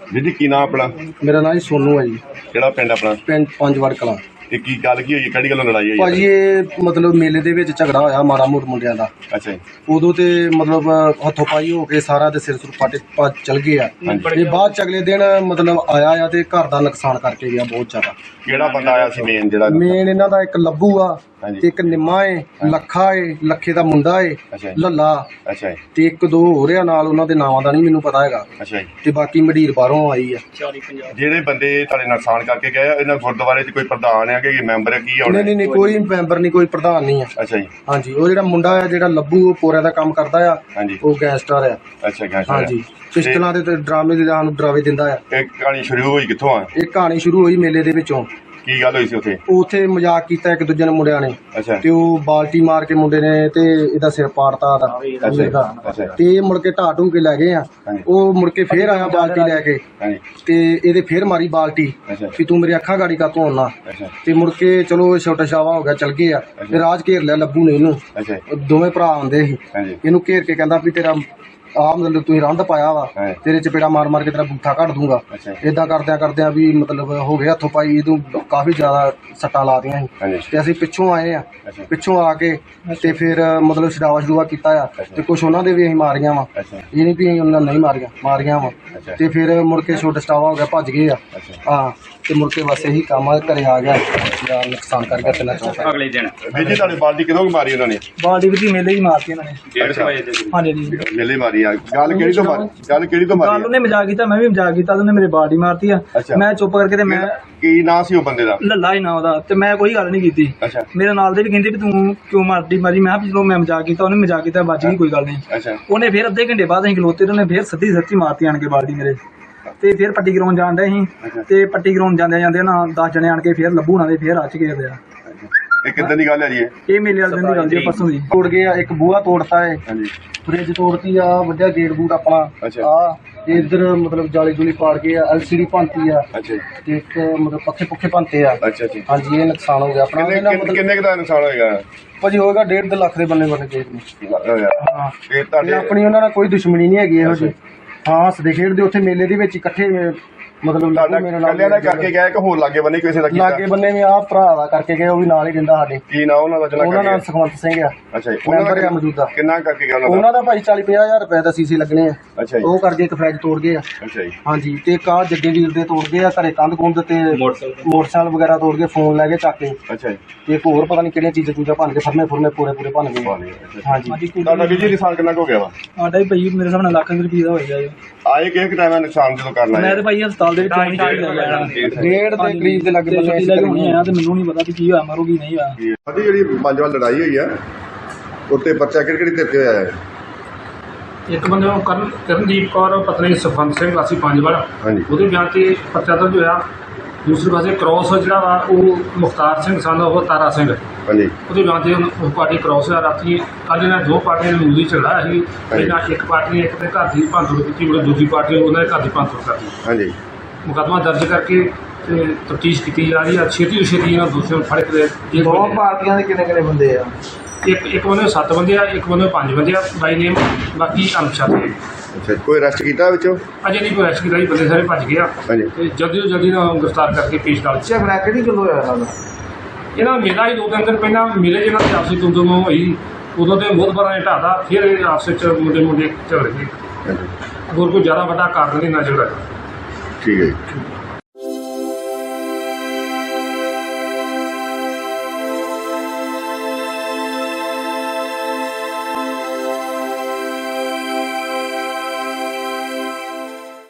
ਜੀ ਕੀ ਨਾਮ ਆਪਣਾ? ਮੇਰਾ ਨਾਮ ਜੀ ਸੋਨੂ ਹੈ ਜੀ। ਕਿਹੜਾ ਪਿੰਡ ਆਪਣਾ? ਪਿੰਡ ਪੰਜ ਵਾਰ ਕਲਾਂ। ਤੇ ਕੀ ਗੱਲ ਕੀ ਹੋਈ? ਹੈ? ਕਿਹੜੀ ਗੱਲੋਂ ਲੜਾਈ ਹੋਈ? ਭਾਜੀ ਇਹ ਮਤਲਬ ਮੇਲੇ ਦੇ ਵਿੱਚ ਝਗੜਾ ਹੋਇਆ ਮਾੜਾ ਮੋੜ ਮੁੰਡਿਆਂ ਦਾ। ਅੱਛਾ ਜੀ। ਉਦੋਂ ਤੇ ਮਤਲਬ ਹੱਥੋਂ ਪਾਈ ਹੋ ਕੇ ਸਾਰਾ ਦੇ ਸਿਰ ਸੁਰ ਪਾਟੇ ਭੱਜ ਚਲ ਗਏ ਆ ਤੇ ਬਾਅਦ ਚ ਅਗਲੇ ਦਿਨ ਮਤਲਬ ਆਇਆ ਆ ਤੇ ਘਰ ਦਾ ਨੁਕਸਾਨ ਕਰਕੇ ਗਿਆ ਬਹੁਤ ਜ਼ਿਆਦਾ। ਕਿਹੜਾ ਬੰਦਾ ਆਇਆ ਸੀ ਮੇਨ ਜਿਹੜਾ? ਮੇਨ ਇਹਨਾਂ ਦਾ ਇੱਕ ਲੱਭੂ ਆ। ਹਾਂਜੀ। ਤੇ ਇੱਕ ਨਿੰਮਾ ਏ ਲੱਖਾ ਏ ਲੱਖੇ ਦਾ ਮੁੰਡਾ ਏ ਅੱਛਾ ਜੀ। ਲੱਲਾ। ਅੱਛਾ ਜੀ। ਤੇ ਇੱਕ ਦੋ ਹੋਰ ਆ ਨਾਲ ਉਹਨਾਂ ਦੇ ਨਾਵਾਂ ਦਾ ਨਹੀਂ ਮੈਨੂੰ ਪਤਾ ਹੈਗਾ। ਅੱਛਾ ਜੀ। ਤੇ ਬਾਕੀ ਮਢੀਰ ਬਾਹਰੋਂ ਆਈ ਆ। ਜਿਹੜੇ ਬੰਦੇ ਤੁਹਾਡੇ ਨੁਕਸਾਨ ਕਰਕੇ ਗਏ ਆ, ਇਹਨਾਂ ਗੁਰਦੁਆਰੇ 'ਚ ਕੋਈ ਪ੍ਰਧਾਨ ਹੈ ਕਿ ਮੈਂਬਰ ਹੈ ਕੀ ਨਹੀਂ ਨਹੀਂ ਨਹੀਂ ਕੋਈ ਮੈਂਬਰ ਨਹੀਂ ਕੋਈ ਪ੍ਰਧਾਨ ਨਹੀਂ ਆ। ਅੱਛਾ ਜੀ। ਹਾਂਜੀ ਉਹ ਜਿਹੜਾ ਮੁੰਡਾ ਆ ਜਿਹੜਾ ਲੱਭੂ ਉਹ ਪੋਰਿਆਂ ਦਾ ਕੰਮ ਕਰਦਾ ਆ। ਹਾਂਜੀ। ਉਹ ਗੈਂਗਸਟਰ ਆ। ਅੱਛਾ ਗਾਂਸ਼ਾ ਹਾਂਜੀ। ਪਿਸਟਲਾਂ ਦੇ ਤੇ ਡਰਾਮੇ ਦੇ ਸਾਨੂੰ ਡਰਾਵੇ ਦਿੰਦਾ ਆ। ਇਹ ਕਹਾਣੀ ਸ਼ੁਰੂ ਹੋਈ ਕਿੱਥੋਂ ਆ? ਇਹ ਕਹਾਣੀ ਸ਼ੁਰੂ ਹੋਈ ਮੇਲੇ ਦੇ ਵਿੱਚੋਂ। ਕੀ ਗੱਲ ਹੋਈ ਸੀ ਉੱਥੇ? ਉਥੇ ਮਜ਼ਾਕ ਕੀਤਾ ਇੱਕ ਦੂਜੇ ਨੇ ਮੁੰਡਿਆਂ ਨੇ। ਅੱਛਾ। ਤੇ ਉਹ ਬਾਲਟੀ ਮਾਰ ਕੇ ਮੁੰਡੇ ਨੇ ਤੇ ਇਹਦਾ ਸਿਰ ਪਾੜਤਾ ਦਾ ਅੱਛਾ ਅੱਛਾ। ਤੇ ਇਹ ਮੁੜ ਕੇ ਢਾਹ ਢੂਹ ਕੇ ਲੈ ਗਏ ਆ। ਹਾਂਜੀ। ਉਹ ਮੁੜ ਕੇ ਫੇਰ ਆਇਆ ਬਾਲਟੀ ਲੈ ਕੇ। ਹਾਂਜੀ ਤੇ ਇਹਦੇ ਫੇਰ ਮਾਰੀ ਬਾਲਟੀ। ਅੱਛਾ। ਵੀ ਤੂੰ ਮੇਰੀ ਅੱਖਾਂ ਗਾੜੀ ਕਾ ਧੋਣਾ ਅੱਛਾ। ਤੇ ਮੁੜ ਕੇ ਚਲੋ ਇਹ ਛੋਟਾ ਛਾਵਾ ਹੋ ਗਿਆ ਚਲ ਗਏ ਆ। ਤੇ ਰਾਜ ਘੇਰ ਲਿਆ ਲੱਭੂ ਨੇ ਇਹਨੂੰ। ਅੱਛਾ। ਦੋਵੇਂ ਭਰਾ ਆਉਂਦੇ ਸੀ। ਹਾਂਜੀ ਇਹਨੂੰ ਘੇਰ ਕੇ ਕਹਿੰਦਾ ਵੀ ਤੇਰਾ ਆਹ ਮਤਲਬ ਤੁਸੀਂ ਰੰਦ ਪਾਇਆ ਵਾ ਹਾਂ। ਤੇਰੇ ਚਪੇੜਾ ਮਾਰ ਮਾਰ ਕੇ ਤੇਰਾ ਬੂਥਾ ਕੱਢ ਦੂੰਗਾ। ਅੱਛਾ। ਇਦਾਂ ਕਰਦਿਆਂ ਕਰਦਿਆਂ ਵੀ ਮਤਲਬ ਹੋ ਗਿਆ ਹੱਥੋਂ ਪਾਈ ਇਹਨੂੰ ਕਾਫੀ ਜ਼ਿਆਦਾ ਸੱਟਾਂ ਲਾਤੀਆਂ ਸੀ। ਹਾਂਜੀ। ਤੇ ਅਸੀਂ ਪਿੱਛੋਂ ਆਏ ਆ ਅੱਛਾ। ਪਿੱਛੋਂ ਆ ਕੇ ਤੇ ਫਿਰ ਮਤਲਬ ਛਡਾਵਾ ਛਡੂਆ ਕੀਤਾ ਆ ਤੇ ਕੁਝ ਉਹਨਾਂ ਦੇ ਵੀ ਅਸੀਂ ਮਾਰੀਆਂ ਵਾ। ਅੱਛਾ। ਇਹ ਨਹੀਂ ਵੀ ਅਸੀਂ ਉਹਨਾਂ ਨਹੀਂ ਮਾਰੀਆਂ ਮਾਰੀਆਂ ਵਾ। ਅੱਛਾ। ਤੇ ਫਿਰ ਮੁੜ ਕੇ ਛੋਟਾ ਸਟਾਵਾ ਹੋ ਗਿਆ ਭੱਜ ਗਏ ਆ। ਅੱਛਾ। ਹਾਂ ਤੇ ਮੁੜ ਕੇ ਬਸ ਇਹੀ ਕੰਮ ਆ ਘਰੇ ਆ ਗਿਆ। ਜਿਹੜਾ ਨੁਕਸਾਨ ਕਰ ਗਿਆ ਤਿੰਨਾਂ ਚੌਂਕਾਂ। ਅਗਲੇ ਦਿਨ। ਵੀਰ ਜੀ ਤੁਹਾਡੀ ਬਾਲਟੀ ਕਿਦੋਂ ਕੁ ਮਾਰੀ ਉਹਨਾਂ ਨੇ? ਬਾਲਟੀ ਵੀ ਮੇਲੇ ਹੀ ਮਾਰਤੀ ਉਹਨਾਂ ਨੇ। 1:30 ਵਜੇ ਦੇ ਹਾਂਜੀ ਜੀ ਮੇਲੇ ਮਾਰੀ ਆ। ਗੱਲ ਕਿਹੜੀ ਤੋਂ ਮਾਰੀ? ਗੱਲ ਕਿਹੜੀ ਤੋਂ ਗੱਲ ਮਾਰੀ ਆ? ਉਹਨੇ ਮਜ਼ਾਕ ਕੀਤਾ ਮੈਂ ਵੀ ਮਜ਼ਾਕ ਕੀਤਾ ਉਹਨੇ ਮੇਰੇ ਬਾਲਟੀ ਮਾਰਤੀ ਆ। ਅੱਛਾ। ਮੈਂ ਚੁੱਪ ਕਰਕੇ ਤੇ ਮੈਂ ਕੀ ਨਾਂ ਸੀ ਉਹ ਬੰਦੇ ਦਾ? ਲੱਲਾ ਹੀ ਨਾ ਉਹਦਾ ਤੇ ਮੈਂ ਕੋਈ ਗੱਲ ਨਹੀਂ ਕੀਤੀ। ਅੱਛਾ। ਮੇਰੇ ਨਾਲ ਦੇ ਵੀ ਕਹਿੰਦੇ ਵੀ ਤੂੰ ਕਿਉਂ ਮਾਰਦੀ ਮਾਰੀ ਮੈਂ ਕਿਹਾ ਵੀ ਚਲੋ ਮੈਂ ਮਜ਼ਾਕ ਕੀਤਾ ਉਹਨੇ ਮਜ਼ਾਕ ਕੀਤਾ ਬਚ ਗਈ ਕੋਈ ਗੱਲ ਨਹੀਂ। ਅੱਛਾ। ਉਹਨੇ ਫਿਰ ਅੱਧੇ ਘੰਟੇ ਬਾਅਦ ਅਸੀਂ ਖਲੋਤੇ ਤੇ ਉਹਨੇ ਫਿਰ ਸਿੱਧੀ ਸੱਚੀ ਮਾਰਤੀ ਆਣ ਕੇ ਬਾਲਟੀ ਮੇਰੇ। ਤੇ ਫਿਰ ਪੱਟੀ ਗਰਾਉਂਡ ਜਾਣ ਡਏ ਅੱਛਾ। ਸੀ ਤੇ ਪੱਟੀ ਗਰਾਉਂਡ ਜਾਂਦੇ ਜਾਂਦੇ ਨਾ 10 ਜਣੇ ਆਣ ਕੇ ਫਿਰ ਲੱਭੂ ਨਾਲ ਦੇ ਫਿਰ ਅੱਚ ਗਏ ਪਿਆ ਇਹ ਕਿੱਦਾਂ ਦੀ ਗੱਲ ਹੈ ਜੀ ਇਹ? ਇਹ ਮੇਲੇ ਵਾਲੇ ਦਿਨ ਦੀ ਗੱਲ ਜੀ ਪਰਸੋਂ ਦੀ। ਤੋੜ ਗਏ ਆ ਇੱਕ ਬੂਹਾ ਤੋੜਤਾ ਹੈ ਹਾਂਜੀ। ਫ੍ਰਿਜ ਤੋੜਤੀ ਆ ਵੱਡਾ ਗੇਟ ਬੂਟ ਆਪਣਾ। ਆ ਤੇ ਇੱਧਰ ਮਤਲਬ ਜਾਲੀ ਜੁਲੀ ਪਾੜ ਕੇ ਆ ਐਲਸੀਡੀ ਭੰਤੀ ਆ। ਅੱਛਾ ਜੀ। ਤੇ ਇੱਕ ਮਤਲਬ ਪੱਖੇ ਪੁੱਖੇ ਭੰਤੇ ਆ। ਅੱਛਾ ਜੀ। ਹਾਂਜੀ ਇਹ ਨੁਕਸਾਨ ਹੋ ਗਿਆ। ਆਪਣਾ ਕਿੰਨੇ ਇਹਦਾ ਕਿੰਨੇ- ਮਤਲਬ ਕਿੰਨੇ ਕੁ ਦਾ ਨੁਕਸਾਨ ਹੋਏਗਾ? ਭਾਜੀ ਹੋਏਗਾ 1.5 ਲੱਖ ਦੇ ਬੰਨੇ ਬੰਨੇ ਗੇਟ ਨੂੰ। ਹਾਂ। ਤੇ ਤੁਹਾਡੇ ਆਪਣੀ ਉਹਨਾਂ ਨਾਲ ਕੋਈ ਦੁਸ਼ਮਣੀ ਨਹੀਂ ਹੈਗੀ ਇਹੋ ਜਿਹੀ। ਹਾਂ ਹੱਸਦੇ ਖੇਡਦੇ ਉੱਥੇ ਮੇਲੇ ਦੇ ਵਿੱਚ ਇਕੱਠੇ ਮਤਲਬ ਤੁਹਾਡਾ ਮੇਰੇ ਨਾਲ ਕੱਲਿਆਂ ਦਾ ਕਰਕੇ ਗਿਆ ਕਿ ਹੋਰ ਲਾਗੇ ਬੰਨੇ ਕਿਸੇ ਦਾ ਕੀਤਾ? ਲਾਗੇ ਬੰਨੇ ਵੀ ਆ ਭਰਾ ਦਾ ਕਰਕੇ ਗਏ ਉਹ ਵੀ ਨਾਲ ਹੀ ਰਹਿੰਦਾ ਸਾਡੇ। ਕੀ ਨਾ ਉਹਨਾਂ ਦਾ ਚਲਾ ਉਹਨਾਂ ਨਾਲ ਕਰਕੇ ਸੁਖਵੰਤ ਸਿੰਘ ਆ। ਅੱਛਾ ਜੀ। ਉਹਨਾਂ ਮੈਂਬਰ ਆ ਦਾ ਮੌਜੂਦਾ। ਕਿੰਨਾ ਕਰਕੇ ਗਿਆ ਉਹਨਾਂ ਦਾ? ਉਹਨਾਂ ਦਾ ਭਾਈ 40 ਹਜ਼ਾਰ ਰੁਪਏ ਦਾ ਸੀਸੀ ਲੱਗਣੇ ਆ। ਅੱਛਾ ਜੀ। ਉਹ ਕਰਕੇ ਇੱਕ ਫਰਿੱਜ ਤੋੜ ਗਏ ਆ। ਅੱਛਾ ਜੀ। ਹਾਂਜੀ ਤੇ ਇੱਕ ਆਹ ਜੱਗੇ ਵੀਰ ਦੇ ਤੋੜ ਗਏ ਆ ਘਰੇ ਕੰਧ ਕੁੰਧ ਤੇ ਮੋਟਰਸਾਈਕਲ। ਮੋਟਰਸਾਈਕਲ ਵਗੈਰਾ ਤੋੜ ਕੇ ਫੋਨ ਲੈ ਕੇ ਚੱਕ ਕੇ। ਅੱਛਾ ਜੀ। ਤੇ ਇੱਕ ਹੋਰ ਪਤਾ ਨਹੀਂ ਕਿਹੜੀਆਂ ਚੀਜ਼ਾਂ ਚੂਜ਼ਾਂ ਭੰਨ ਕੇ ਫਰਮੇ ਫੁਰਮੇ ਪੂਰੇ ਪੂਰੇ ਭੰਨ ਗਏ। ਹਾਂਜੀ। ਤੁਹਾਡਾ ਵੀਰ ਜੀ ਨੁਕਸਾਨ ਕਿੰਨਾ ਕੁ ਹੋ ਗਿਆ ਵਾ? ਆਡਾ ਹੀ ਭਾਈ ਮੇਰੇ ਸਾਹਮਣੇ ਲੱਖ ਰੁਪਏ ਦਾ ਜੀ। ਆਏ ਕਿਸ ਟਾਈਮ ਨੁਕਸਾਨ ਜਦੋਂ ਕਰਨਾ ਮੈਂ ਤੇ ਭਾਈ ਹਸਪਤਾਲ ਦੇ ਵਿੱਚ ਢਾਈ ਲੱਗ ਜਾਣਾ। ਡੇਢ ਦੇ ਕਰੀਬ ਦੇ ਲੱਗੇ ਲੈ ਕੇ ਹੋਣੀ ਆ ਤੇ ਮੈਨੂੰ ਨਹੀਂ ਪਤਾ ਵੀ ਕੀ ਹੋਇਆ ਮਰੂਗੀ ਨਹੀਂ ਹੋਇਆ। ਸਾਡੀ ਜਿਹੜੀ ਪੰਜ ਵਾਰ ਲੜਾਈ ਹੋਈ ਆ ਉੱਤੇ ਪਰਚਾ ਕਿਹੜੀ ਕਿਹੜੀ ਤੇ ਹੋਇਆ ਹੈ? ਇੱਕ ਬੰਦੇ ਨੂੰ ਕਰਨ ਕਰਨਦੀਪ ਕੌਰ ਪਤਨੀ ਸੁਖਵੰਤ ਸਿੰਘ ਵਾਸੀ ਪੰਜਵਾਰ ਹਾਂਜੀ। ਉਹਦੇ ਬਿਆਨ ਤੇ ਪਰਚਾ ਦਰਜ ਹੋਇਆ। ਦੂਸਰੇ ਪਾਸੇ ਕ੍ਰੋਸ ਜਿਹੜਾ ਵਾ ਉਹ ਮੁਖਤਾਰ ਸਿੰਘ ਸਨ ਉਹ ਤਾਰਾ ਸਿੰਘ। ਹਾਂਜੀ। ਉਹਦੇ ਬਿਆਨ ਤੇ ਉਹ ਪਾਰਟੀ ਕ੍ਰੋਸ ਹੋਇਆ। ਰਾਤੀ ਕੱਲ੍ਹ ਇਹਨਾਂ ਦੋ ਪਾਰਟੀਆਂ ਨੇ ਮੂਲੀ ਝਗੜਾ ਸੀ। ਪਹਿਲਾਂ ਇੱਕ ਪਾਰਟੀ ਨੇ ਇੱਕ ਦੇ ਘਰ ਦੀ ਭੰਨਤੋੜ ਕੀਤੀ ਮੁੜ ਦੂਜੀ ਪਾਰਟੀ ਉਹਨਾਂ ਦੇ ਘਰ ਦੀ ਭੰਨਤੋੜ ਕਰਤੀ। ਹਾਂਜੀ। ਮੁਕੱਦਮਾ ਦਰਜ ਕਰਕੇ ਤੇ ਤਫਤੀਸ਼ ਕੀਤੀ ਜਾ ਰਹੀ ਹੈ। ਛੇਤੀ ਤੋਂ ਛੇਤੀ ਇਹਨਾਂ ਦੋਸ਼ੀਆਂ ਨੂੰ ਫੜ ਕੇ ਜੇਲ੍ਹ ਦੋ ਭੇਜਿਆ। ਪਾਰਟੀਆਂ ਦੇ ਕਿੰਨੇ ਕਿੰਨੇ ਬੰਦੇ ਆ? ਇੱਕ ਇੱਕ ਬੰਦੇ ਸੱਤ ਬੰਦੇ ਆ ਇੱਕ ਬੰਦੇ ਪੰਜ ਬੰਦੇ ਆ ਬਾਈ ਨੇਮ ਬਾਕੀ ਅਨਪਛਾਤੇ ਆ। ਅੱਛਾ ਕੋਈ ਅਰੈਸਟ ਕੀਤਾ ਵਿੱਚੋਂ? ਅਜੇ ਨਹੀਂ ਕੋਈ ਅਰੈਸਟ ਕੀਤਾ ਜੀ ਬੰਦੇ ਸਾਰੇ ਭੱਜ ਗਏ ਆ। ਹਾਂਜੀ। ਤੇ ਜਲਦੀ ਤੋਂ ਜਲਦੀ ਨਾਲ ਗ੍ਰਿਫਤਾਰ ਕਰਕੇ ਪੇਸ਼ ਕਰ ਝਗੜਾ ਕਿਹੜੀ ਗੱਲੋਂ ਹੋਇਆ ਇਹਨਾਂ ਦਾ? ਇਹਨਾਂ ਮੇਲਾ ਹੀ ਦੋ ਤਿੰਨ ਦਿਨ ਪਹਿਲਾਂ ਮਿਲੇ ਜਿਹਨਾਂ ਦੀ ਆਪਸੀ ਤੁੰਦੂ ਨੂੰ ਹੋਈ। ਉਦੋਂ ਤੇ ਮੋਦਬਰਾਂ ਨੇ ਢਾਦਾ ਫਿਰ ਇਹ ਆਪਸ ਵਿੱਚ ਮੁੰਡੇ ਮੁੰਡੇ ਝਗੜ ਗਏ ਹਾਂਜੀ। ਹੋਰ ਕੋਈ ਜ਼ਿਆਦਾ ਵੱਡਾ ਕਾਰਨ ਨਹੀਂ ਨਾ ਝਗੜਾ। ਠੀਕ ਹੈ ਜੀ